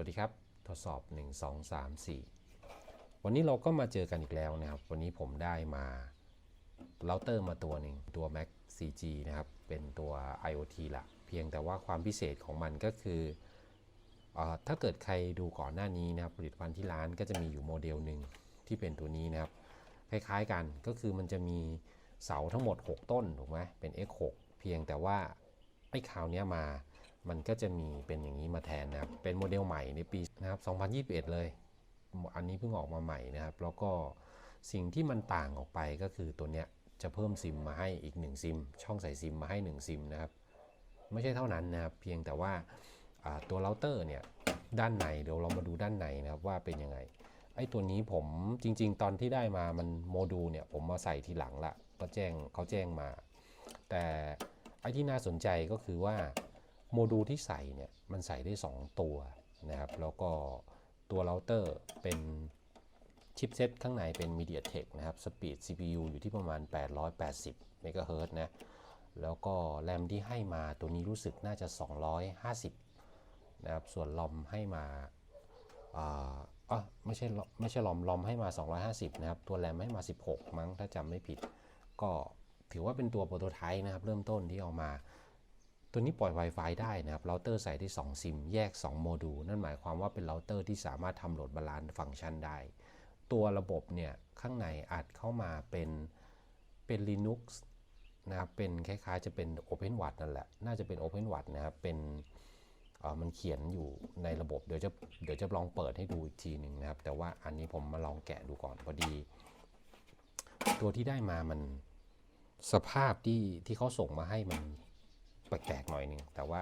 วัสดีครับ ทดสอบ 1 2 3 4 วันนี้เราก็มาเจอกันอีกแล้วนะครับ วันนี้ผมได้มาเราเตอร์มาตัวหนึ่งตัว Mac 4G นะครับ เป็นตัว IoT ละเพียงแต่ว่าความพิเศษของมันก็คืออถ้าเกิดใครดูก่อนหน้านี้นะครับผลิตภัณฑ์ที่ร้านก็จะมีอยู่โมเดลหนึ่งที่เป็นตัวนี้นะครับ คล้ายๆกันก็คือมันจะมีเสาทั้งหมด 6 ต้นถูกไหมเป็น X6 เพียงแต่ว่าไอ้คราวนี้มา มันก็จะมีเป็นอย่างนี้มาแทนนะครับ เป็นโมเดลใหม่ในปีนะครับ 2021 เลย อันนี้เพิ่งออกมาใหม่นะครับ แล้วก็สิ่งที่มันต่างออกไปก็คือตัวเนี้ยจะเพิ่มซิมมาให้อีก 1 ซิม ช่องใส่ซิมมาให้ 1 ซิมนะครับ ไม่ใช่เท่านั้นนะครับ เพียงแต่ว่าตัวเราเตอร์เนี่ยด้านในเดี๋ยวเรามาดูด้านในนะครับว่าเป็นยังไง ไอ้ตัวนี้ผมจริง ๆ ตอนที่ได้มามันโมดูลเนี่ยผมมาใส่ทีหลังละก็แจ้งเขาแจ้งมา แต่ไอ้ที่น่าสนใจก็คือว่า โมดูลที่ใส่เนี่ยมันใส่ได้ 2 ตัวนะครับ แล้วก็ตัวเราเตอร์เป็นชิปเซตข้างในเป็น MediaTek นะครับสปีด CPU อยู่ที่ประมาณ 880 MHz นะ แล้วก็แรมที่ให้มาตัวนี้รู้สึกน่าจะ 250 นะครับ ส่วนลอมให้มาอ่าอะไม่ใช่ไม่ใช่ลอมลอมให้มา 250 นะครับ ตัวแรมให้มา 16 มั้งถ้าจำไม่ผิด ก็ถือว่าเป็นตัวโปรโตไทป์นะครับ เริ่มต้นที่เอามา ตัวนี้ปล่อย Wi-Fi ได้นะครับเราเตอร์ใส่ได้2ซิมแยก 2 โมดูล นั่นหมายความว่าเป็นเราเตอร์ที่สามารถทำโหลดบาลานซ์ฟังก์ชันได้ ตัวระบบเนี่ยข้างในอัดเข้ามาเป็นเป็น Linux นะครับเป็นคล้ายๆจะเป็น OpenWrt นั่นแหละ น่าจะเป็น OpenWrt นะครับเป็นเอ่อมันเขียนอยู่ในระบบ เดี๋ยวจะเดี๋ยวจะลองเปิดให้ดูอีกทีหนึ่งนะครับ แต่ว่าอันนี้ผมมาลองแกะดูก่อนพอดี ตัวที่ได้มามันสภาพที่ที่เขาส่งมาให้มัน แปลกๆหน่อยหนึ่งแต่ว่า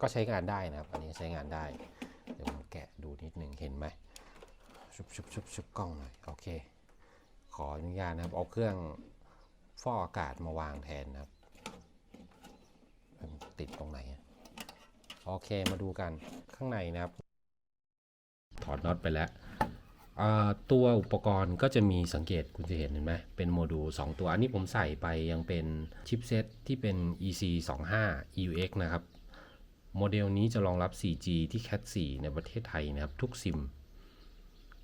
ก็ใช้งานได้นะครับ อันนี้ใช้งานได้ เดี๋ยวผมแกะดูนิดหนึ่งเห็นไหมชุบชุบชุบชุบกล้องหน่อยโอเค ขออนุญาตนะครับ เอาเครื่องฟอกอากาศมาวางแทนนะครับ ติดตรงไหนโอเคมาดูกันข้างในนะครับ ถอดน็อตไปแล้ว ตัวอุปกรณ์ก็จะมีสังเกตคุณจะเห็นเห็นไหมเป็นโมดูล 2 ตัว อันนี้ผมใส่ไปยังเป็นชิปเซตที่เป็น EC 2 5 EUX นะครับ โมเดลนี้จะรองรับ 4G ที่ Cat 4 ในประเทศไทยนะครับ ทุกซิม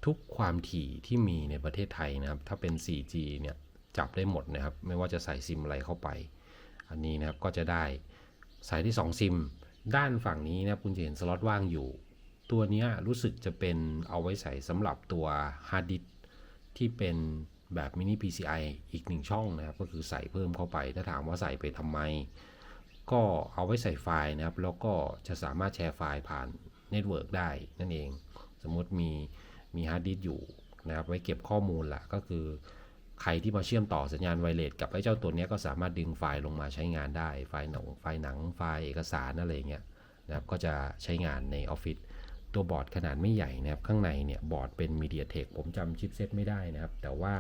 ทุกความถี่ที่มีในประเทศไทยนะครับ ถ้าเป็น 4G เนี่ยจับได้หมดนะครับ ไม่ว่าจะใส่ซิมอะไรเข้าไป อันนี้นะครับก็จะได้ใส่ได้2ซิม ด้านฝั่งนี้นะครับคุณจะเห็นสล็อตว่างอยู่ ตัวนี้รู้สึกจะเป็นเอาไว้ใส่สำหรับตัวฮาร์ดดิสที่เป็นแบบมินิ PCI อีกหนึ่งช่องนะครับ ก็คือใส่เพิ่มเข้าไป ถ้าถามว่าใส่ไปทำไม ก็เอาไว้ใส่ไฟล์นะครับ แล้วก็จะสามารถแชร์ไฟล์ผ่านเน็ตเวิร์กได้นั่นเอง สมมติมีมีฮาร์ดดิสอยู่นะครับ ไว้เก็บข้อมูลละก็คือใครที่มาเชื่อมต่อสัญญาณไวเลสกับไอ้เจ้าตัวนี้ก็สามารถดึงไฟล์ลงมาใช้งานได้ ไฟล์หนัง ไฟล์หนัง ไฟล์เอกสารอะไรเงี้ยนะครับ ก็จะใช้งานในออฟฟิศ ตัวบอร์ดขนาดไม่ใหญ่นะครับ ข้างในเนี่ยบอร์ดเป็น MediaTek ผมจำชิปเซตไม่ได้นะครับ แต่ว่า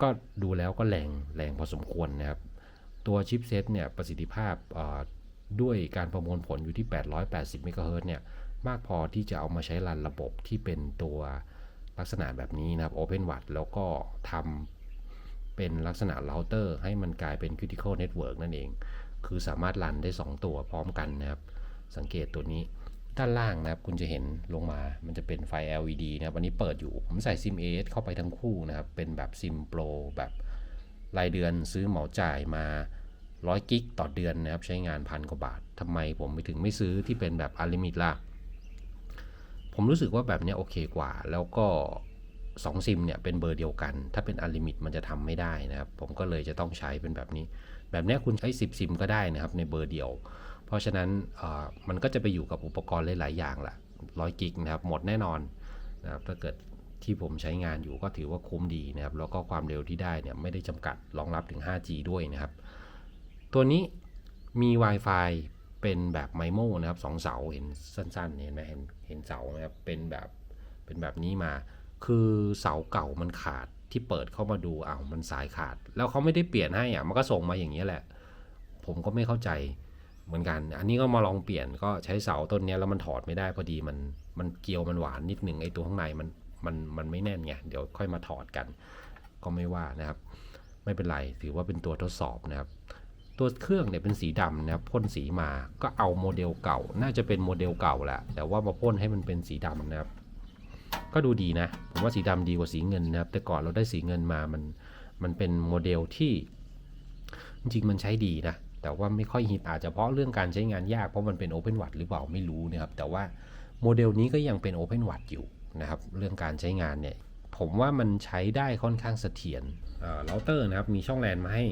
ก็ดูแล้วก็แรงแรงพอสมควรนะครับ ตัวชิปเซตเนี่ยประสิทธิภาพด้วยการประมวลผลอยู่ที่ 880 เมกะเฮิรตซ์เนี่ยมากพอที่จะเอามาใช้รันระบบที่เป็นตัวลักษณะแบบนี้นะครับ OpenWrt แล้วก็ทำเป็นลักษณะเราเตอร์ให้มันกลายเป็น Critical Network นั่นเอง คือสามารถรันได้ 2 ตัวพร้อมกันนะครับ สังเกตตัวนี้ ด้านล่างนะครับ คุณจะเห็นลงมา มันจะเป็นไฟ LED นะครับวันนี้เปิดอยู่ ผมใส่ซิม AS เข้าไปทั้งคู่นะครับ เป็นแบบซิมโปรแบบรายเดือนซื้อเหมาจ่ายมา100กิกต่อเดือนนะครับ ใช้งานพันกว่าบาททำไมผมไปถึงไม่ซื้อที่เป็นแบบอัลลิมิตล่ะ ผมรู้สึกว่าแบบนี้โอเคกว่า แล้วก็ 2ซิมเนี่ยเป็นเบอร์เดียวกัน ถ้าเป็นอ n l ลิมิตมันจะทำไม่ได้นะครับ ผมก็เลยจะต้องใช้เป็นแบบนี้ แบบนี้คุณใช้ 10 ซิมก็ได้นะครับในเบอร์เดียว เพราะฉะนั้นมันก็จะไปอยู่กับอุปกรณ์หลาย ๆ อย่างละร้อยกิกนะครับหมดแน่นอนนะครับถ้าเกิดที่ผมใช้งานอยู่ก็ถือว่าคุ้มดีนะครับ แล้วก็ความเร็วที่ได้เนี่ยไม่ได้จำกัดรองรับถึง 5G ด้วยนะครับ ตัวนี้มี Wi-Fi เป็นแบบไมโมนะครับสองเสาเห็นสั้นๆเห็นไหมเห็นเห็นเสาไหมครับเป็นแบบเป็นแบบนี้มา คือเสาเก่ามันขาดที่เปิดเข้ามาดูอ้าวมันสายขาด แล้วเขาไม่ได้เปลี่ยนให้อะมันก็ส่งมาอย่างนี้แหละ ผมก็ไม่เข้าใจเหมือนกัน อันนี้ก็มาลองเปลี่ยนก็ใช้เสาต้นนี้แล้วมันถอดไม่ได้พอดีมันมันเกลียวมันหวานนิดหนึ่งไอ้ตัวข้างในมันมันมันไม่แน่นไงเดี๋ยวค่อยมาถอดกัน ก็ไม่ว่านะครับ ไม่เป็นไรถือว่าเป็นตัวทดสอบนะครับ ตัวเครื่องเนี่ยเป็นสีดำนะครับพ่นสีมาก็เอาโมเดลเก่า น่าจะเป็นโมเดลเก่าแหละแต่ว่ามาพ่นให้มันเป็นสีดำนะครับ ก็ดูดีนะ ผมว่าสีดำดีกว่าสีเงินนะครับ แต่ก่อนเราได้สีเงินมามันมันเป็นโมเดลที่ จริงมันใช้ดีนะ แต่ว่าไม่ค่อยฮิตอาจจะเพราะเรื่องการใช้งานยากเพราะมันเป็น Open w a t หรือเปล่าไม่รู้นะครับ แต่ว่าโมเดลนี้ก็ยังเป็น Open w a t อยู่นะครับ เรื่องการใช้งานเนี่ย ผมว่ามันใช้ได้ค่อนข้างเสถียรเราเตอร์นะครับมีช่องแลนมาให้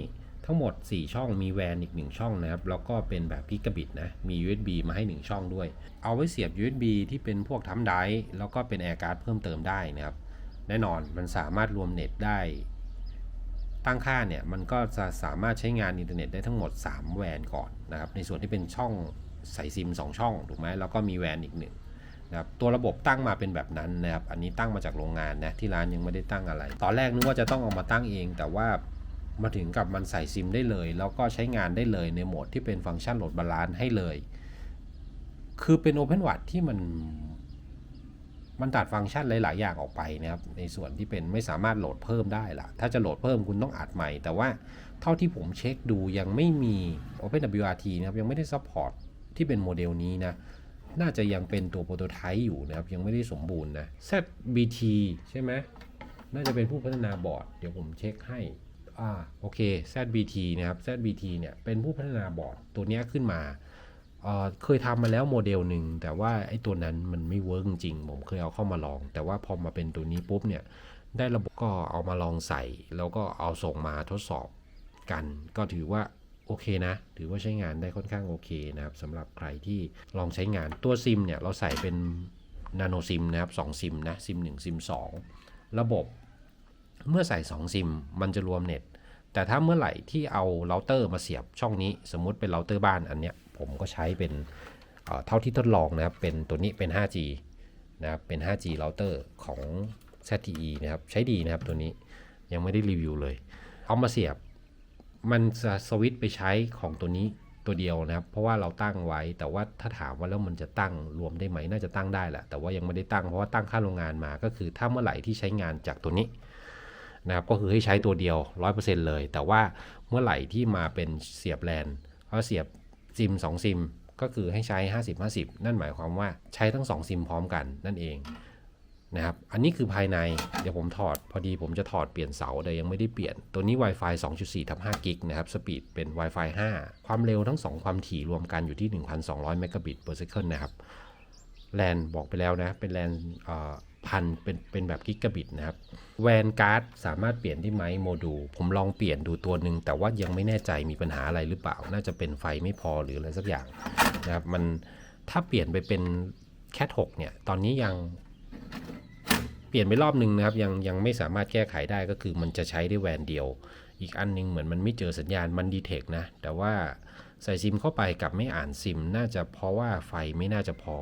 ทั้งหมด 4 ช่องมีแวนอีก 1 ช่องนะครับ แล้วก็เป็นแบบพิกะบิตนะมี USB มาให้ 1 ช่องด้วย เอาไว้เสียบ USB ที่เป็นพวกทัมไดแล้วก็เป็นแอร์การ์ดเพิ่มเติมได้นะครับ แน่นอนมันสามารถรวมเน็ตได้ ตั้งค่าเนี่ยมันก็จะสามารถใช้งานอินเทอร์เน็ตได้ทั้งหมด 3 แวนก่อนนะครับ ในส่วนที่เป็นช่องใส่ซิม 2 ช่องถูกไหมแล้วก็มีแวนอีกหนึ่งนะครับตัวระบบตั้งมาเป็นแบบนั้นนะครับ อันนี้ตั้งมาจากโรงงานนะที่ร้านยังไม่ได้ตั้งอะไร ตอนแรกนึกว่าจะต้องเอามาตั้งเอง แต่ว่า มาถึงกับมันใส่ซิมได้เลย แล้วก็ใช้งานได้เลยในโหมดที่เป็นฟังก์ชันโหลดบาลานซ์ให้เลย คือเป็น Open w a t ที่มันมันตัดฟังก์ชันหลาย ๆ อย่างออกไปนะครับ ในส่วนที่เป็นไม่สามารถโหลดเพิ่มได้ละถ้าจะโหลดเพิ่มคุณต้องอัดใหม่ แต่ว่าเท่าที่ผมเช็คดูยังไม่มี OpenWRT นะครับ ยังไม่ได้ซัพพอร์ตที่เป็นโมเดลนี้นะ น่าจะยังเป็นตัวโปรโตไทป์อยู่นะครับ ยังไม่ได้สมบูรณ์นะ ZBT ใช่ไหมน่าจะเป็นผู้พัฒนาบอร์ด เดี๋ยวผมเช็คให้ อ่าโอเค ZBT นะครับ ZBT เนี่ยเป็นผู้พัฒนาบอร์ดตัวนี้ขึ้นมาเเคยทำมาแล้วโมเดลหนึ่งแต่ว่าไอ้ตัวนั้นมันไม่เวิร์กจริง ผมเคยเอาเข้ามาลอง แต่ว่าพอมาเป็นตัวนี้ปุ๊บเนี่ยได้ระบบก็เอามาลองใส่ แล้วก็เอาส่งมาทดสอบกัน ก็ถือว่าโอเคนะ ถือว่าใช้งานได้ค่อนข้างโอเคนะครับสำหรับใครที่ลองใช้งานตัวซิมเนี่ยเราใส่เป็นนาโนซิมนะครับ2ซิมนะซิม1ซิม2ระบบ เมื่อใส่ 2 ซิม มันจะรวมเน็ต แต่ถ้าเมื่อไหร่ที่เอาเราเตอร์มาเสียบช่องนี้ สมมุติเป็นเราเตอร์บ้านอันเนี้ยผมก็ใช้เป็นเท่าที่ทดลองนะครับ เป็นตัวนี้เป็น 5G นะครับ เป็น 5G เราเตอร์ของ ZTE นะครับ ใช้ดีนะครับตัวนี้ ยังไม่ได้รีวิวเลย เอามาเสียบ มันจะสวิตไปใช้ของตัวนี้ตัวเดียวนะครับ เพราะว่าเราตั้งไว้ แต่ว่าถ้าถามว่าแล้วมันจะตั้งรวมได้ไหม น่าจะตั้งได้แหละ แต่ว่ายังไม่ได้ตั้ง เพราะว่าตั้งค่าโรงงานมา ก็คือถ้าเมื่อไหร่ที่ใช้งานจากตัวนี้ นะครับก็คือให้ใช้ตัวเดียว 100%เลย แต่ว่าเมื่อไหร่ที่มาเป็นเสียบแลนเขาเสียบซิม2ซิมก็คือให้ใช้ 50 50 นั่นหมายความว่าใช้ทั้ง 2 ซิมพร้อมกันนั่นเองนะครับ อันนี้คือภายในเดี๋ยวผมถอดพอดีผมจะถอดเปลี่ยนเสาแต่ยังไม่ได้เปลี่ยน ตัวนี้ Wi-Fi 2.4ทับ5กิกนะครับ สปีดเป็น Wi-Fi 5 ความเร็วทั้ง 2 ความถี่รวมกันอยู่ที่ 1,200 Mbit per second นะครับ แลนบอกไปแล้วนะ เป็นแลน พันเป็นเป็นแบบกิกะบิตนะครับแวนการ์ดสามารถเปลี่ยนได้ไหมโมดูลผมลองเปลี่ยนดูตัวหนึ่งแต่ว่ายังไม่แน่ใจมีปัญหาอะไรหรือเปล่า น่าจะเป็นไฟไม่พอหรืออะไรสักอย่างนะครับมันถ้าเปลี่ยนไปเป็นแคท6เนี่ยตอนนี้ยังเปลี่ยนไปรอบหนึ่งนะครับยังยังไม่สามารถแก้ไขได้ก็คือมันจะใช้ได้แวนเดียว อีกอันหนึงเหมือนมันไม่เจอสัญญาณมันดีเทคนะแต่ว่าใส่ซิมเข้าไปกับไม่อ่านซิม น่าจะเพราะว่าไฟไม่น่าจะพอ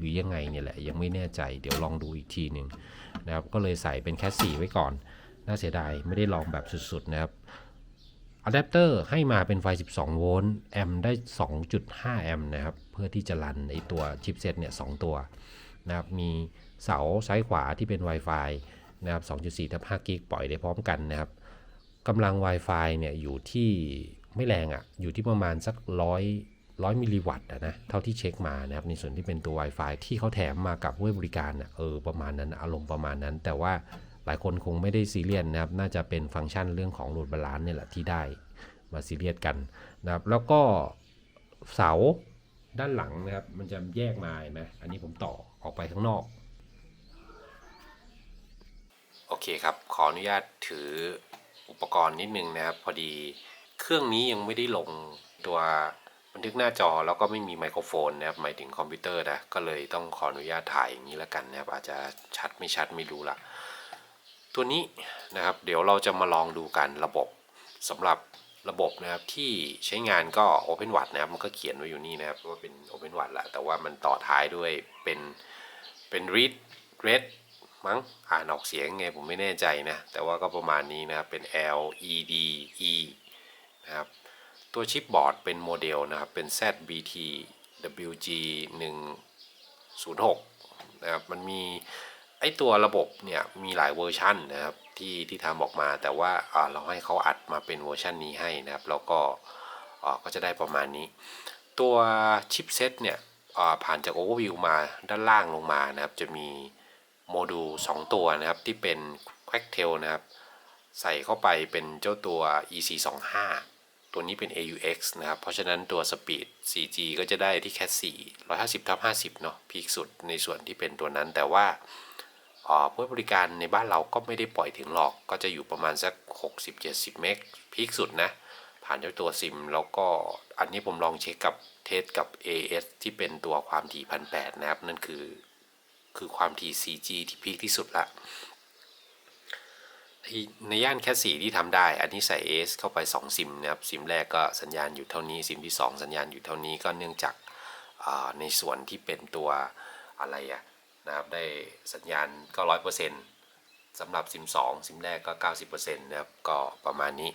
หรือยังไงเนี่ยแหละยังไม่แน่ใจเดี๋ยวลองดูอีกทีหนึ่งนะครับก็เลยใส่เป็นแคสสี่ไว้ก่อน น่าเสียดายไม่ได้ลองแบบสุดๆนะครับอะแดปเตอร์ให้มาเป็นไฟ 12 โวลต์แอมป์ได้ 2.5 แอมป์นะครับ เพื่อที่จะรันไอตัวชิปเซตเนี่ยสตัวนะครับ มีเสาซ้ายขวาที่เป็น Wi-Fi นะครับ 2.4 ทับ5กิกปล่อยได้พร้อมกันนะครับกำลัง Wi-Fi เนี่ยอยู่ที่ไม่แรงอะ่ะ อยู่ที่ประมาณสักร้ ร้อยมิลลิวัตต์นะเท่าที่เช็คมานะครับในส่วนที่เป็นตัว Wi-Fi ที่เขาแถมมากับเว็บบริการอะเออประมาณนั้นอารมณ์ประมาณนั้น แต่ว่าหลายคนคงไม่ได้ซีเรียสนะครับ น่าจะเป็นฟังก์ชันเรื่องของโหลดบาลานซ์เนี่ยแหละที่ได้มาซีเรียสกันนะครับ แล้วก็เสาด้านหลังนะครับ มันจะแยกมาเห็นไหมอันนี้ผมต่อออกไปข้างนอก โอเคครับ ขออนุญาตถืออุปกรณ์นิดนึงนะครับ พอดีเครื่องนี้ยังไม่ได้ลงตัว บันทึกหน้าจอแล้วก็ไม่มีไมโครโฟนนะครับหมายถึงคอมพิวเตอร์นะก็เลยต้องขออนุญาตถ่ายอย่างนี้แล้วกันนะครับอาจจะชัดไม่ชัดไม่รู้ละตัวนี้นะครับเดี๋ยวเราจะมาลองดูกันระบบสำหรับระบบนะครับที่ใช้งานก็ Open w a t นะครับมันก็เขียนไว้อยู่นี่นะครับว่าเป็น Open w a t แหละแต่ว่ามันต่อท้ายด้วยเป็นเป็น read red มั้งอ่านออกเสียงไงผมไม่แน่ใจนะ แต่ว่าก็ประมาณนี้นะครับเป็น L E D E นะครับ ตัวชิปบอร์ดเป็นโมเดลนะครับ เป็น ZBT WG 106นะครับ มันมีไอตัวระบบเนี่ยมีหลายเวอร์ชันนะครับที่ที่ทำออกมาแต่ว่าเราให้เขาอัดมาเป็นเวอร์ชันนี้ให้นะครับ แล้วก็ก็จะได้ประมาณนี้ ตัวชิปเซตเนี่ยผ่านจาก Overview มาด้านล่างลงมานะครับ จะมีโมดูล2ตัวนะครับที่เป็น Quectel นะครับ ใส่เข้าไปเป็นเจ้าตัว EC25 ตัวนี้เป็น AUX นะครับ เพราะฉะนั้นตัว Speed 4G ก็จะได้ที่ Cat 4 150ทับ50 เนาะพีคสุดในส่วนที่เป็นตัวนั้น แต่ว่าผู้บริการในบ้านเราก็ไม่ได้ปล่อยถึงหรอก ก็จะอยู่ประมาณสัก 60-70 เมกพีคสุดนะ ผ่านด้วยตัวซิม แล้วก็อันนี้ผมลองเช็คกับเทสกับ AS ที่เป็นตัวความถี่พันแนะครับ นั่นคือ คือความถี่ 4G ที่พีคที่สุดละ ในย่านแค่สีที่ทำได้ อันนี้ใส่ AS เข้าไป 2 ซิมนะครับซิมแรกก็สัญญาณอยู่เท่านี้ซิมที่ 2 สัญญาณอยู่เท่านี้ก็เนื่องจากในส่วนที่เป็นตัวอะไรอะนะครับได้สัญญาณก็ร้อยเปอร์เซ็นต์สำหรับซิม2ซิมแรกก็ 90%นะครับก็ประมาณนี้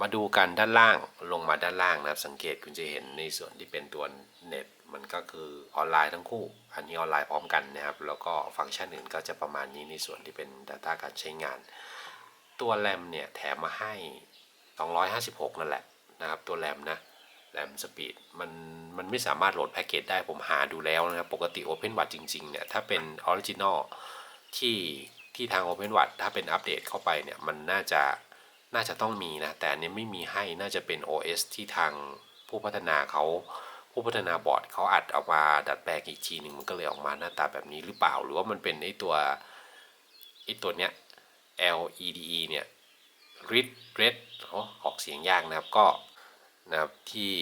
มาดูกันด้านล่างลงมาด้านล่างนะครับสังเกตคุณจะเห็นในส่วนที่เป็นตัวเน็ต มันก็คือออนไลน์ทั้งคู่ อันนี้ออนไลน์พร้อมกันนะครับ แล้วก็ฟังก์ชันอื่นก็จะประมาณนี้ในส่วนที่เป็น Data การใช้งาน ตัวแรมเนี่ยแถมมาให้ 256 นั่นแหละนะครับตัวแรมนะแรมสปีดมันมันไม่สามารถโหลดแพ็กเกจได้ผมหาดูแล้วนะครับ ปกติ OpenWatt จริงๆเนี่ยถ้าเป็นออริจินอลที่ที่ทาง OpenWatt ถ้าเป็นอัปเดตเข้าไปเนี่ยมันน่าจะน่าจะต้องมีนะ แต่อันนี้ไม่มีให้น่าจะเป็น OS ที่ทางผู้พัฒนาเขา ผู้พัฒนาบอร์ดเขาอัดออกมาดัดแปลงอีกทีหนึ่งมันก็เลยออกมาหน้าตาแบบนี้หรือเปล่า หรือว่ามันเป็นไอตัวไอตัวเนี้ย LEDE เนี่ย Red Red ออกเสียงยากนะครับก็นะครับที่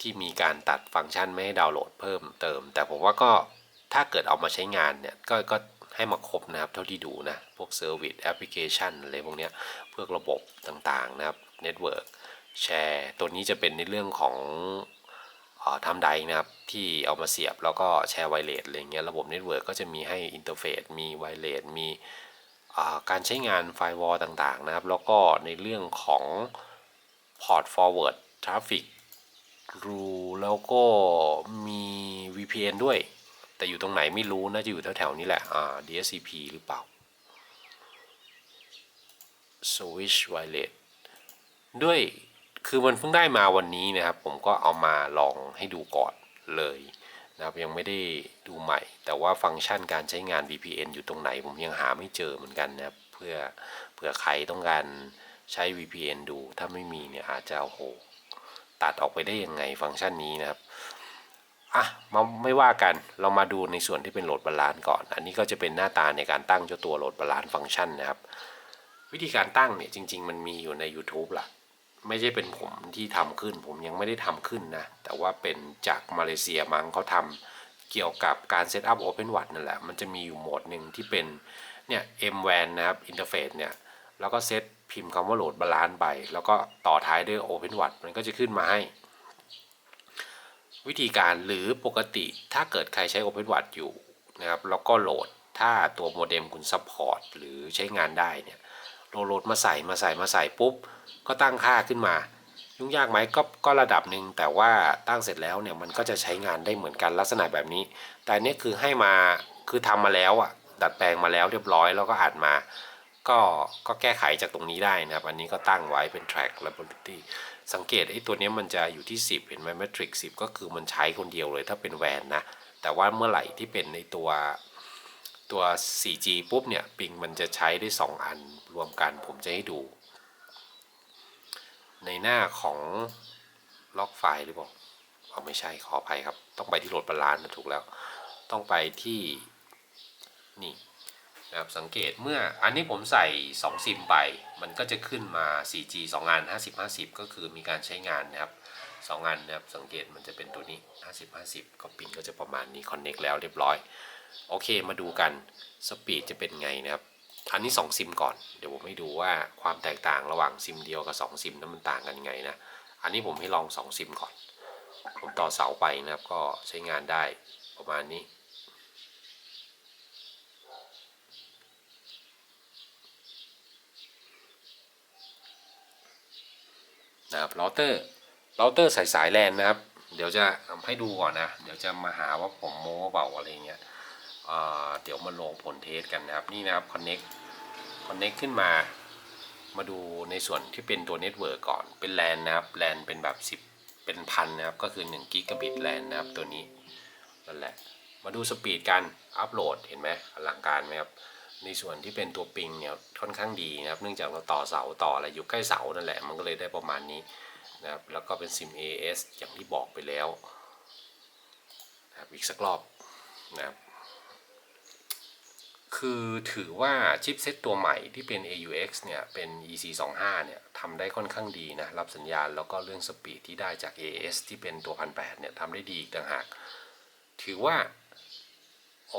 ที่มีการตัดฟังก์ชันไม่ให้ดาวน์โหลดเพิ่มเติม แต่ผมว่าก็ถ้าเกิดเอามาใช้งานเนี่ยก็ก็ให้มาครบนะครับ เท่าที่ดูนะ พวกเซอร์วิสแอปพลิเคชันอะไรพวกเนี้ยเพื่อระบบต่างๆนะครับเน็ตเวิร์กแชร์ ตัวนี้จะเป็นในเรื่องของ ทำไดนะครับที่เอามาเสียบแล้วก็แชร์ไวเลสอะไรเงี้ยระบบเน็ตเวิร์กก็จะมีให้อินเทอร์เฟซมีไวเลสมีการใช้งานไฟวอลต่างๆนะครับ แล้วก็ในเรื่องของ Port Forward Traffic Rule แล้วก็มี VPN ด้วย แต่อยู่ตรงไหนไม่รู้น่าจะอยู่แถวๆนี้แหละอ่า DSCP หรือเปล่า Switch Wireless ด้วย คือมันเพิ่งได้มาวันนี้นะครับ ผมก็เอามาลองให้ดูก่อนเลยนะครับยังไม่ได้ดูใหม่ แต่ว่าฟังก์ชันการใช้งาน VPN อยู่ตรงไหน ผมยังหาไม่เจอเหมือนกันนะครับเพื่อเผื่อใครต้องการใช้ VPN ดู ถ้าไม่มีเนี่ยอาจจะโอ้โหตัดออกไปได้ยังไงฟังก์ชันนี้นะครับอะมาไม่ว่ากันเรามาดูในส่วนที่เป็นโหลดบาลานซ์ก่อน อันนี้ก็จะเป็นหน้าตาในการตั้งเจ้าตัวโหลดบาลานซ์ฟังก์ชันนะครับ วิธีการตั้งเนี่ยจริง ๆ มันมีอยู่ใน YouTube ล่ะ ไม่ใช่เป็นผมที่ทำขึ้น ผมยังไม่ได้ทำขึ้นนะ แต่ว่าเป็นจากมาเลเซียมั้งเขาทำเกี่ยวกับการเซตอัพ Open w a t นั่นแหละ มันจะมีอยู่โหมดหนึ่งที่เป็นเนี่ย MWAN นะครับ อินเทอร์เฟซเนี่ย แล้วก็เซตพิมพ์คำว่าโหลดบาลานซ์ไป แล้วก็ต่อท้ายด้วย Open w a t มันก็จะขึ้นมาให้ วิธีการหรือปกติถ้าเกิดใครใช้ Open w a t อยู่นะครับ แล้วก็โหลดถ้าตัวโมเด็มคุณซัพพอร์ตหรือใช้งานได้เนี่ย โหลดโหลดมาใส่มาใส่มาใส่ปุ๊บ ก็ตั้งค่าขึ้นมา ยุ่งยากไหมก็ก็ระดับหนึ่งแต่ว่าตั้งเสร็จแล้วเนี่ยมันก็จะใช้งานได้เหมือนกันลักษณะแบบนี้ แต่อันนี้คือให้มาคือทำมาแล้วอะดัดแปลงมาแล้วเรียบร้อยแล้วก็อัดมา ก็ก็แก้ไขจากตรงนี้ได้นะครับ อันนี้ก็ตั้งไว้เป็น track liability สังเกตไอ้ตัวนี้มันจะอยู่ที่ 10 เห็นไหม metric 10 ก็คือมันใช้คนเดียวเลยถ้าเป็นแวนนะ แต่ว่าเมื่อไหร่ที่เป็นในตัว ตัว 4G ปุ๊บเนี่ยปิงมันจะใช้ได้ 2 อันรวมกันผมจะให้ดู ในหน้าของล็อกไฟล์หรือเปล่าเอาไม่ใช่ขออภัยครับ ต้องไปที่โหลดบาลานซ์นะถูกแล้ว ต้องไปที่นี่นะครับสังเกตเมื่ออันนี้ผมใส่ 2 ซิมไป มันก็จะขึ้นมา 4G 2 อัน 50 50 ก็คือมีการใช้งานนะครับ 2 อันนะครับสังเกตมันจะเป็นตัวนี้ 50 50 ก็ปินก็จะประมาณนี้ Connect แล้วเรียบร้อย โอเคมาดูกันสปีดจะเป็นไงนะครับ อันนี้ 2 ซิมก่อน เดี๋ยวผมให้ดูว่าความแตกต่างระหว่างซิมเดียวกับ 2 ซิมนั้นมันต่างกันยังไงนะ อันนี้ผมให้ลอง 2 ซิมก่อน ผมต่อเสาไปนะครับ ก็ใช้งานได้ประมาณนี้ นะครับเราเตอร์เราเตอร์สายสายแลนนะครับ เดี๋ยวจะให้ดูก่อนนะ เดี๋ยวจะมาหาว่าผมโม้เปล่าอะไรเงี้ย เดี๋ยวมาลงผลเทสกันนะครับ นี่นะครับ connect connect ขึ้นมา มาดูในส่วนที่เป็นตัวเน็ตเวิร์กก่อน เป็นแลนนะครับแลนเป็นแบบ 10 เป็นพันนะครับ ก็คือ1กิกะบิตแลนนะครับ ตัวนี้ นั่นแหละ มาดูสปีดการอัปโหลด เห็นไหมอลังการไหมครับ ในส่วนที่เป็นตัวปิงเนี่ย ค่อนข้างดีนะครับ เนื่องจากเราต่อเสาต่ออะไรอยู่ใกล้เสานั่นแหละ มันก็เลยได้ประมาณนี้นะครับ แล้วก็เป็นซิม AS อย่างที่บอกไปแล้วนะครับอีกสักรอบนะครับ คือถือว่าชิปเซตตัวใหม่ที่เป็น AUX เนี่ย เป็น EC25 เนี่ยทำได้ค่อนข้างดีนะ รับสัญญาณแล้วก็เรื่องสปีดที่ได้จาก AS ที่เป็นตัว 1008 เนี่ยทำได้ดีอีกต่างหาก ถือว่าโอ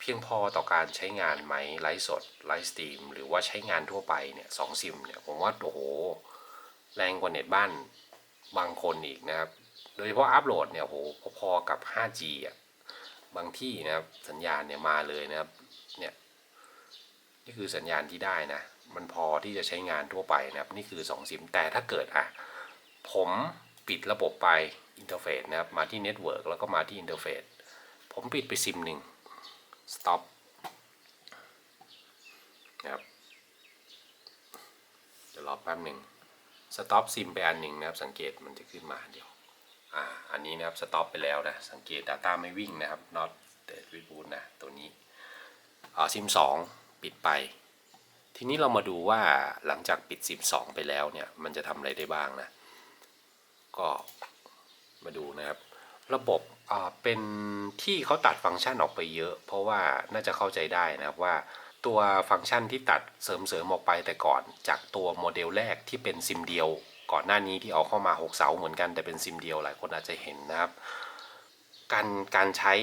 เพียงพอต่อการใช้งานไหมไลฟ์สด ไลฟ์สตรีม หรือว่าใช้งานทั่วไปเนี่ยสองซิมเนี่ย ผมว่าโอ้โห แรงกว่าเน็ตบ้านบางคนอีกนะครับ โดยเฉพาะอัปโหลดเนี่ยโอ้โหพอๆกับ 5G อะ บางที่นะครับสัญญาณเนี่ยมาเลยนะครับเนี่ยนี่คือสัญญาณที่ได้นะ มันพอที่จะใช้งานทั่วไปนะครับนี่คือ2ซิมแต่ถ้าเกิดอะผมปิดระบบไปอินเทอร์เฟซนะครับมาที่เน็ตเวิร์กแล้วก็มาที่อินเทอร์เฟซผมปิดไปซิมหนึ่ง stop นะครับเดี๋ยวรอแป๊บหนึ่ง stop ซิมไปอันหนึ่งนะครับ สังเกตมันจะขึ้นมาเดี๋ยว อ่าอันนี้นะครับสต็อปไปแล้วนะ สังเกต Data ไม่วิ่งนะครับ not state reboot นะ ตัวนี้อ่าซิม2ปิดไป ทีนี้เรามาดูว่าหลังจากปิดซิม2ไปแล้วเนี่ย มันจะทำอะไรได้บ้างนะ ก็มาดูนะครับ ระบบอ่าเป็นที่เขาตัดฟังก์ชันออกไปเยอะ เพราะว่าน่าจะเข้าใจได้นะครับว่าตัวฟังก์ชันที่ตัดเสริมๆออกไปแต่ก่อน จากตัวโมเดลแรกที่เป็นซิมเดียว ก่อนหน้านี้ที่เอาเข้ามา 6 เสาเหมือนกันแต่เป็นซิมเดียวหลายคนอาจจะเห็นนะครับ การการใช้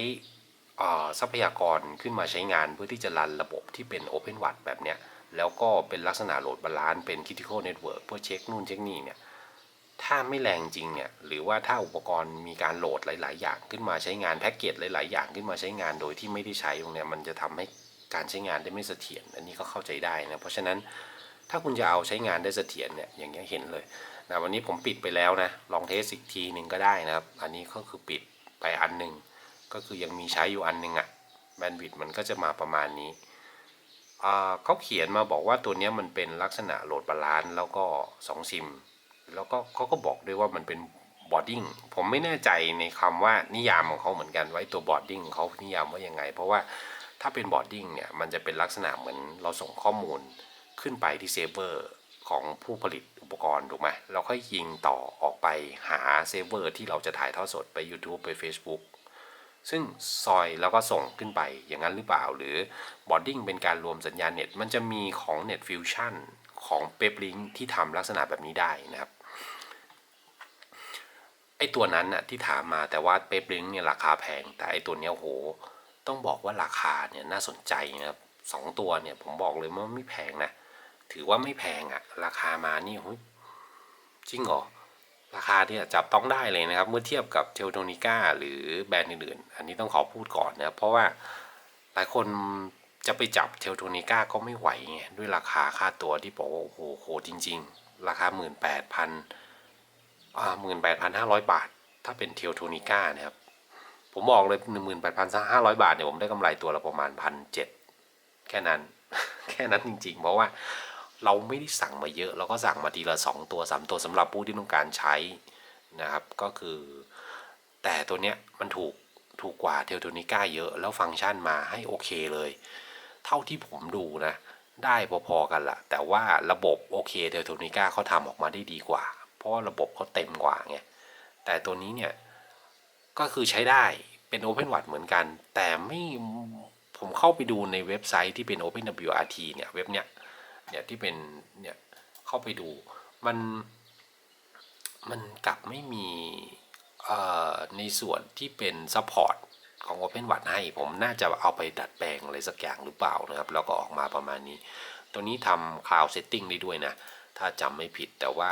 ทรัพยากรขึ้นมาใช้งานเพื่อที่จะรันระบบที่เป็น Open w a t แบบเนี้ยแล้วก็เป็นลักษณะโหลดบาลานซ์เป็น Critical Network เพื่อเช็คนู่นเช็คนี่เนี่ยถ้าไม่แรงจริงเนี่ยหรือว่าถ้าอุปกรณ์มีการโหลดหลาย ๆ อย่างขึ้นมาใช้งานแพ็กเกจหลาย ๆ อย่างขึ้นมาใช้งานโดยที่ไม่ได้ใช้ตรงเนี้ยมันจะทำให้การใช้งานได้ไม่เสถียรอันนี้ก็เข้าใจได้นะเพราะฉะนั้นถ้าคุณจะเอาใช้งานได้เสถียรเนี่ยอย่างเงี้ยเห็นเลย นะวันนี้ผมปิดไปแล้วนะ ลองเทสอีกทีหนึ่งก็ได้นะครับ อันนี้ก็คือปิดไปอันหนึ่งก็คือยังมีใช้อยู่อันหนึ่งอะ่ะแบนด์วิดต์มันก็จะมาประมาณนี้เขาเขียนมาบอกว่าตัวนี้มันเป็นลักษณะโหลดบาลานซ์แล้วก็2ซิม แล้วก็เขาก็บอกด้วยว่ามันเป็นบอร์ดิ้งผมไม่แน่ใจในคำว่านิยามของเขาเหมือนกันไว้ตัวบอร์ดิ้งเขานิยามว่ายังไง เพราะว่าถ้าเป็นบอร์ดิ้งเนี่ยมันจะเป็นลักษณะเหมือนเราส่งข้อมูลขึ้นไปที่เซิร์ฟเวอร์ ของผู้ผลิตอุปกรณ์ถูกไหมเราค่อยยิงต่อออกไปหาเซิร์ฟเวอร์ที่เราจะถ่ายทอดสดไป YouTube ไป Facebook ซึ่งซอยแล้วก็ส่งขึ้นไปอย่างนั้นหรือเปล่า หรือบอร์ดิ้งเป็นการรวมสัญญาณเน็ต มันจะมีของ Net Fusion ของ p e p l i n k ที่ทำลักษณะแบบนี้ได้นะครับไอตัวนั้นน่ะที่ถามมาแต่ว่าเปปลิงเนี่ยราคาแพง แต่ไอตัวเนี้ยโห ต้องบอกว่าราคาเนี่ยน่าสนใจนะครับสองตัวเนี่ยผมบอกเลยว่าไม่แพงนะ ถือว่าไม่แพงอะราคามานี่เฮ้ยจริงเหรอราคาเนี่ยจับต้องได้เลยนะครับ เมื่อเทียบกับเทลโทนิก้าหรือแบรนด์อื่นๆ อันนี้ต้องขอพูดก่อนนะครับเพราะว่าหลายคนจะไปจับเทลโทนิก้าก็ไม่ไหวไงด้วยราคาค่าตัวที่บอกว่าโอ้โหโหจริง ๆ ราคาหมื่นแปดพันหมื่นแปดพันห้าร้อยบาท ถ้าเป็นเทลโทนิก้านะครับผมบอกเลยหนึ่งหมื่นแปดพันห้าร้อยบาทเนี่ยผมได้กำไรตัวละประมาณพันเจ็ดแค่นั้น แค่นั้นจริง ๆ เพราะว่า เราไม่ได้สั่งมาเยอะ เราก็สั่งมาทีละสองตัวสามตัวสำหรับผู้ที่ต้องการใช้นะครับ ก็คือ แต่ตัวเนี้ยมันถูกถูกกว่าเทลโทนิก้าเยอะ แล้วฟังก์ชันมาให้โอเคเลย เท่าที่ผมดูนะ ได้พอๆกันละแต่ว่าระบบโอเคเทลโทนิก้าเขาทำออกมาได้ดีกว่า เพราะว่าระบบเขาเต็มกว่าไงแต่ตัวนี้เนี่ย ก็คือใช้ได้เป็น Open w a t เหมือนกัน แต่ไม่ผมเข้าไปดูในเว็บไซต์ที่เป็น OpenWRT เนี่ยเว็บเนี้ย เนี่ยที่เป็นเนี่ยเข้าไปดูมันมันกลับไม่มีในส่วนที่เป็น Support ของ Open w a t ให้ผมน่าจะเอาไปดัดแปลงอะไรสักอย่างหรือเปล่านะครับ แล้วก็ออกมาประมาณนี้ ตัวนี้ทำ Cloud Setting ได้ด้วยนะ ถ้าจำไม่ผิดแต่ว่า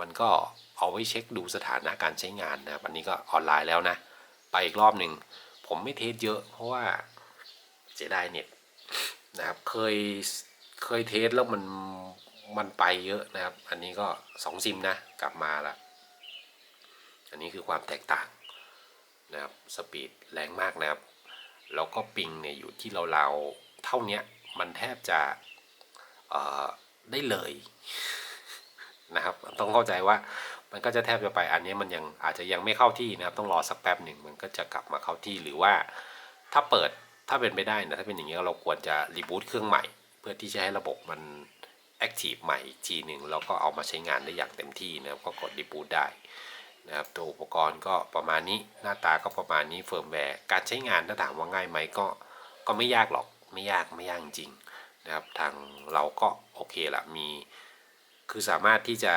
มันก็เอาไว้เช็คดูสถานะการใช้งานนะครับ อันนี้ก็ออนไลน์แล้วนะ ไปอีกรอบหนึ่ง ผมไม่เทสเยอะเพราะว่าเสียดายเน็ตนะครับเคย เคยเทสแล้วมันมันไปเยอะนะครับ อันนี้ก็สองซิมนะกลับมาล้วอันนี้คือความแตกต่างนะครับสปีดแรงมากนะครับ แล้วก็ปิงเนี่ยอยู่ที่เราๆเท่านี้มันแทบจะได้เลยนะครับต้องเข้าใจว่ามันก็จะแทบจะไปอันนี้มันยังอาจจะยังไม่เข้าที่นะครับ ต้องรอสักแป๊บหนึ่งมันก็จะกลับมาเข้าที่หรือว่าถ้าเปิดถ้าเป็นไปได้นะถ้าเป็นอย่างนี้เราควรจะรีบูตเครื่องใหม่ พื่อที่จะให้ระบบมันแอคทีฟใหม่อีกทีหนึ่งแล้วก็เอามาใช้งานได้อย่างเต็มที่นะครับก็กดรีบูตได้นะครับตัวอุปกรณ์ก็ประมาณนี้หน้าตาก็ประมาณนี้เฟิร์มแวร์การใช้งานถ้าถามว่าง่ายไหมก็ก็ไม่ยากหรอกไม่ยากไม่ยากจริงนะครับทางเราก็โอเคละมีคือสามารถที่จะ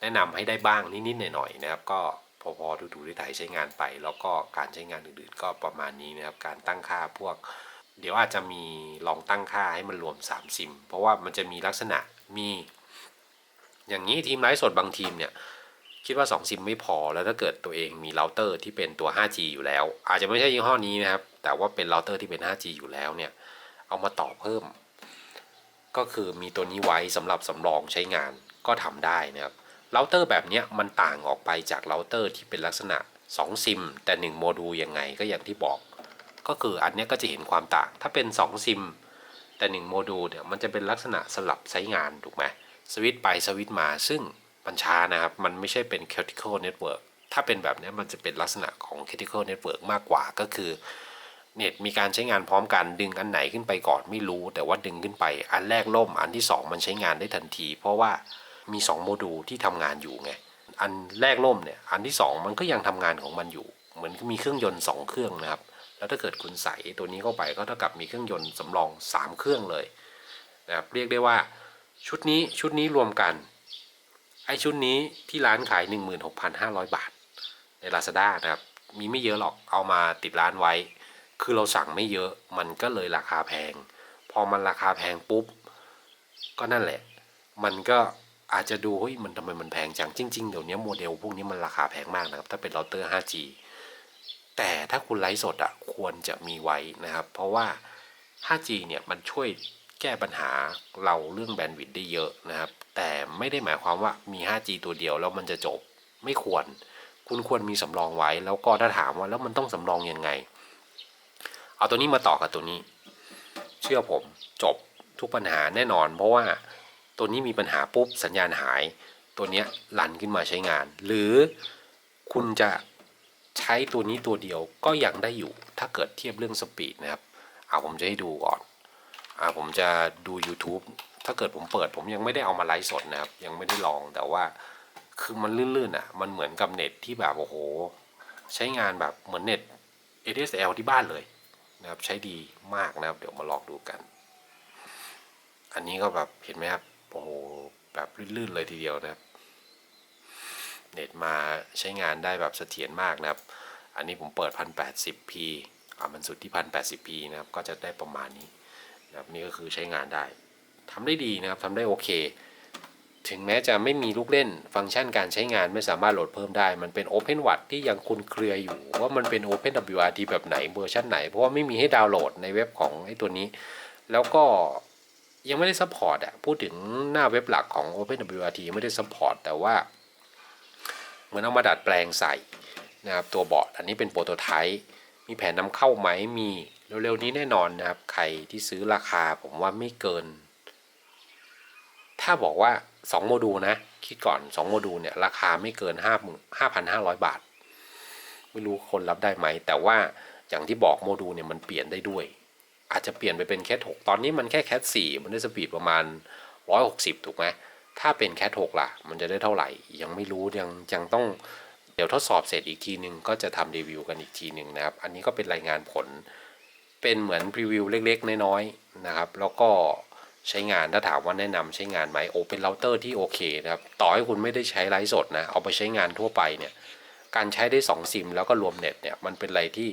แนะนำให้ได้บ้างนิดๆหน่อยๆนะครับ ก็พอพอดูๆได้ถ่ายใช้งานไป แล้วก็การใช้งานอื่นๆ ก็ประมาณนี้นะครับการตั้งค่าพวก เดี๋ยวอาจจะมีลองตั้งค่าให้มันรวม 3 ซิม เพราะว่ามันจะมีลักษณะมี อย่างนี้ทีมไลฟ์สดบางทีมเนี่ย คิดว่า 2 ซิมไม่พอแล้วถ้าเกิดตัวเองมีเราเตอร์ที่เป็นตัว 5G อยู่แล้ว อาจจะไม่ใช่ยี่ห้อนี้นะครับ แต่ว่าเป็นเราเตอร์ที่เป็น 5G อยู่แล้วเนี่ย เอามาต่อเพิ่ม ก็คือมีตัวนี้ไว้สำหรับสำรองใช้งานก็ทำได้นะครับเราเตอร์แบบเนี้ยมันต่างออกไปจากเราเตอร์ที่เป็นลักษณะ 2 ซิม แต่ 1 โมดูลยังไงก็อย่างที่บอก ก็คืออันนี้ก็จะเห็นความต่าง ถ้าเป็น 2 ซิม แต่ 1 โมดูลเนี่ยมันจะเป็นลักษณะสลับใช้งานถูกไหมสวิตไปสวิตมาซึ่งมันช้านะครับ มันไม่ใช่เป็น critical network ถ้าเป็นแบบนี้มันจะเป็นลักษณะของ critical network มากกว่าก็คือเน็ตมีการใช้งานพร้อมกันดึงอันไหนขึ้นไปก่อนไม่รู้ แต่ว่าดึงขึ้นไปอันแรกล่มอันที่ 2 มันใช้งานได้ทันที เพราะว่ามี 2 โมดูลที่ทำงานอยู่ไงอันแรกล่มเนี่ยอันที่ 2 มันก็ยังทำงานของมันอยู่ เหมือนมีเครื่องยนต์ 2 เครื่องนะครับ แล้วถ้าเกิดคุณใส่ตัวนี้เข้าไปก็เท่ากับมีเครื่องยนต์สำรอง 3 เครื่องเลยนะครับเรียกได้ว่าชุดนี้ชุดนี้รวมกันไอชุดนี้ที่ร้านขาย 16,500 บาท ใน Lazada นะครับมีไม่เยอะหรอกเอามาติดร้านไว้ คือเราสั่งไม่เยอะมันก็เลยราคาแพง พอมันราคาแพงปุ๊บ ก็นั่นแหละ มันก็อาจจะดูเฮ้ยมันทำไมมันแพงจังจริงๆเดี๋ยวนี้โมเดลพวกนี้มันราคาแพงมากนะครับ ถ้าเป็นเราเตอร์ 5G แต่ถ้าคุณไลฟ์สดอะควรจะมีไว้นะครับ เพราะว่า 5G เนี่ยมันช่วยแก้ปัญหาเราเรื่องแบนด์วิดต์ได้เยอะนะครับ แต่ไม่ได้หมายความว่ามี 5G ตัวเดียวแล้วมันจะจบไม่ควร คุณควรมีสำรองไว้ แล้วก็ถ้าถามว่าแล้วมันต้องสำรองยังไง เอาตัวนี้มาต่อกับตัวนี้ เชื่อผมจบทุกปัญหาแน่นอน เพราะว่าตัวนี้มีปัญหาปุ๊บสัญญาณหาย ตัวเนี้ยลันขึ้นมาใช้งาน หรือคุณจะ ใช้ตัวนี้ตัวเดียวก็ยังได้อยู่ ถ้าเกิดเทียบเรื่องสปีดนะครับเอาผมจะให้ดูก่อนอาผมจะดู YouTube ถ้าเกิดผมเปิดผมยังไม่ได้เอามาไลฟ์สดนะครับ ยังไม่ได้ลองแต่ว่าคือมันลื่นๆอะ มันเหมือนกับเน็ตที่แบบโอ้โห ใช้งานแบบเหมือนเน็ต ADSL ที่บ้านเลยนะครับใช้ดีมากนะครับ เดี๋ยวมาลองดูกัน อันนี้ก็แบบเห็นไหมครับโอ้โหแบบลื่นๆเลยทีเดียวนะครับ เน็ตมาใช้งานได้แบบเสถียรมากนะครับ อันนี้ผมเปิด 1080p อ่ามันสุดที่ 1080p นะครับ ก็จะได้ประมาณนี้นะครับนี่ก็คือใช้งานได้ทำได้ดีนะครับทำได้โอเค ถึงแม้จะไม่มีลูกเล่นฟังก์ชันการใช้งานไม่สามารถโหลดเพิ่มได้ มันเป็น Open w a t ที่ยังคุนเครืออยู่ ว่ามันเป็น Open WRT แบบไหนเวอร์ชันไหน เพราะว่าไม่มีให้ดาวน์โหลดในเว็บของไอ้ตัวนี้ แล้วก็ยังไม่ได้ซัพพอร์ตอะพูดถึงหน้าเว็บหลักของ Open WRT ไม่ได้ซัพพอร์ตแต่ว่า เหมือนเอามาดัดแปลงใส่นะครับตัวบอร์ดอันนี้เป็นโปรโตไทป์มีแผนนำเข้าไหมมีเร็วๆนี้แน่นอนนะครับใครที่ซื้อราคาผมว่าไม่เกิน ถ้าบอกว่า 2 โมดูลนะ คิดก่อน 2 โมดูลเนี่ยราคาไม่เกิน5 5,500 บาท ไม่รู้คนรับได้ไหม แต่ว่าอย่างที่บอกโมดูลเนี่ยมันเปลี่ยนได้ด้วย อาจจะเปลี่ยนไปเป็นแคท6ตอนนี้มันแค่แคท4มันได้สปีดประมาณ 160 ถูกไหม ถ้าเป็นแคท6ล่ะ มันจะได้เท่าไหร่ ยังไม่รู้ยังยังต้องเดี๋ยวทดสอบเสร็จอีกทีหนึ่งก็จะทำรีวิวกันอีกทีหนึ่งนะครับ อันนี้ก็เป็นรายงานผล เป็นเหมือนพรีวิวเล็กๆ น้อยๆนะครับ แล้วก็ใช้งานถ้าถามว่าแนะนำใช้งานไหมโอเป็นเราเตอร์ที่โอเคนะครับ ต่อให้คุณไม่ได้ใช้ไลฟ์สดนะ เอาไปใช้งานทั่วไปเนี่ย การใช้ได้2ซิมแล้วก็รวมเน็ตเนี่ยมันเป็นอะไรที่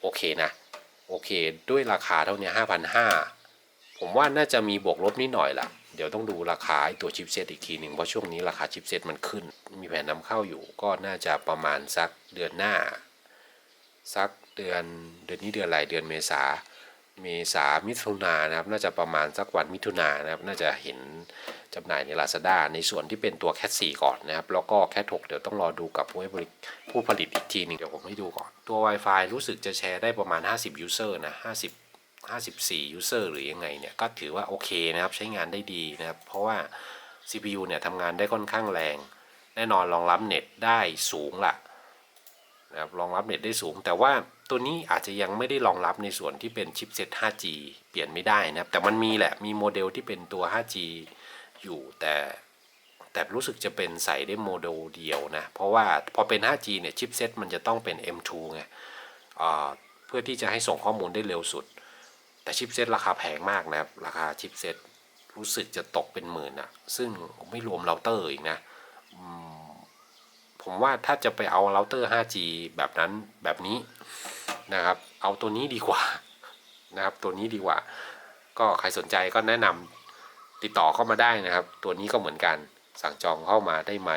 โอเคนะโอเค ด้วยราคาเท่านี้5,500ผมว่าน่าจะมีบวกลบนิดหน่อยละ เดี๋ยวต้องดูราคาตัวชิปเซตอีกทีหนึ่งเพราะช่วงนี้ราคาชิปเซตมันขึ้น มีแผนนำเข้าอยู่ก็น่าจะประมาณสักเดือนหน้า สักเดือนเดือนนี้เดือนอะไรเดือนเมษาเมษามิถุนายนะครับ น่าจะประมาณสักวันมิถุนายนะครับ น่าจะเห็นจำหน่ายใน Lazada ในส่วนที่เป็นตัวแคท4ก่อนนะครับ แล้วก็แคท6เดี๋ยวต้องรอดูกับผู้ให้บริผู้ผลิตอีกทีหนึงเดี๋ยวผมให้ดูก่อน ตัว Wi-Fi รู้สึกจะแชร์ได้ประมาณ 50 user นะ 50 54 user หรือยังไงเนี่ยก็ถือว่าโอเคนะครับใช้งานได้ดีนะครับ เพราะว่า CPU เนี่ยทำงานได้ค่อนข้างแรง แน่นอนรองรับเน็ตได้สูงละนะครับรองรับเน็ตได้สูง แต่ว่าตัวนี้อาจจะยังไม่ได้รองรับในส่วนที่เป็นชิปเซ็ต 5G เปลี่ยนไม่ได้นะครับ แต่มันมีแหละมีโมเดลที่เป็นตัว 5G อยู่แต่แต่รู้สึกจะเป็นใส่ได้โมเดลเดียวนะ เพราะว่าพอเป็น 5G เนี่ยชิปเซ็ตมันจะต้องเป็น M2 ไงอ่าเพื่อที่จะให้ส่งข้อมูลได้เร็วสุด แต่ชิปเซ็ตราคาแพงมากนะครับ ราคาชิปเซ็ตรู้สึกจะตกเป็นหมื่นอะซึ่งไม่รวมเราเตอร์อีกนะผมว่าถ้าจะไปเอาเราเตอร์ 5G แบบนั้นแบบนี้นะครับ เอาตัวนี้ดีกว่านะครับ ตัวนี้ดีกว่า ก็ใครสนใจก็แนะนำติดต่อเข้ามาได้นะครับ ตัวนี้ก็เหมือนกันสั่งจองเข้ามาได้ไหม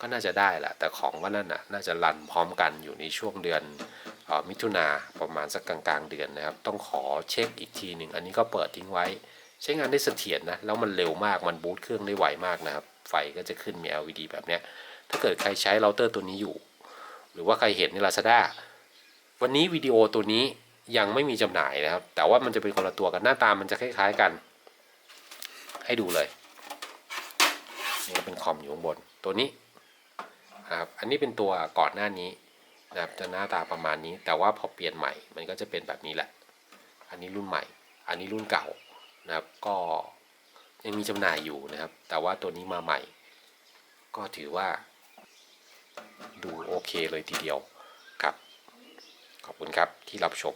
ก็น่าจะได้แหละแต่ของก็นั่นน่ะน่าจะรันพร้อมกันอยู่ในช่วงเดือน มิถุนาประมาณสักกลางๆ เดือนนะครับ ต้องขอเช็คอีกทีหนึ่งอันนี้ก็เปิดทิ้งไว้ ใช้งานได้เสถียรนะแล้วมันเร็วมากมันบูตเครื่องได้ไวมากนะครับ ไฟก็จะขึ้นมี LED แบบเนี้ยถ้าเกิดใครใช้เราเตอร์ตัวนี้อยู่ หรือว่าใครเห็นใน Lazada วันนี้วิดีโอตัวนี้ยังไม่มีจำหน่ายนะครับ แต่ว่ามันจะเป็นคนละตัวกันหน้าตามันจะคล้าย ๆกัน ให้ดูเลยนี่ก็เป็นคอมอยู่ข้างบนตัวนี้ครับอันนี้เป็นตัวก่อนหน้านี้ นะครับจะหน้าตาประมาณนี้ แต่ว่าพอเปลี่ยนใหม่ มันก็จะเป็นแบบนี้แหละ อันนี้รุ่นใหม่ อันนี้รุ่นเก่านะครับ ก็ยังมีจำหน่ายอยู่นะครับ แต่ว่าตัวนี้มาใหม่ ก็ถือว่า ดูโอเคเลยทีเดียวครับ ขอบคุณครับที่รับชม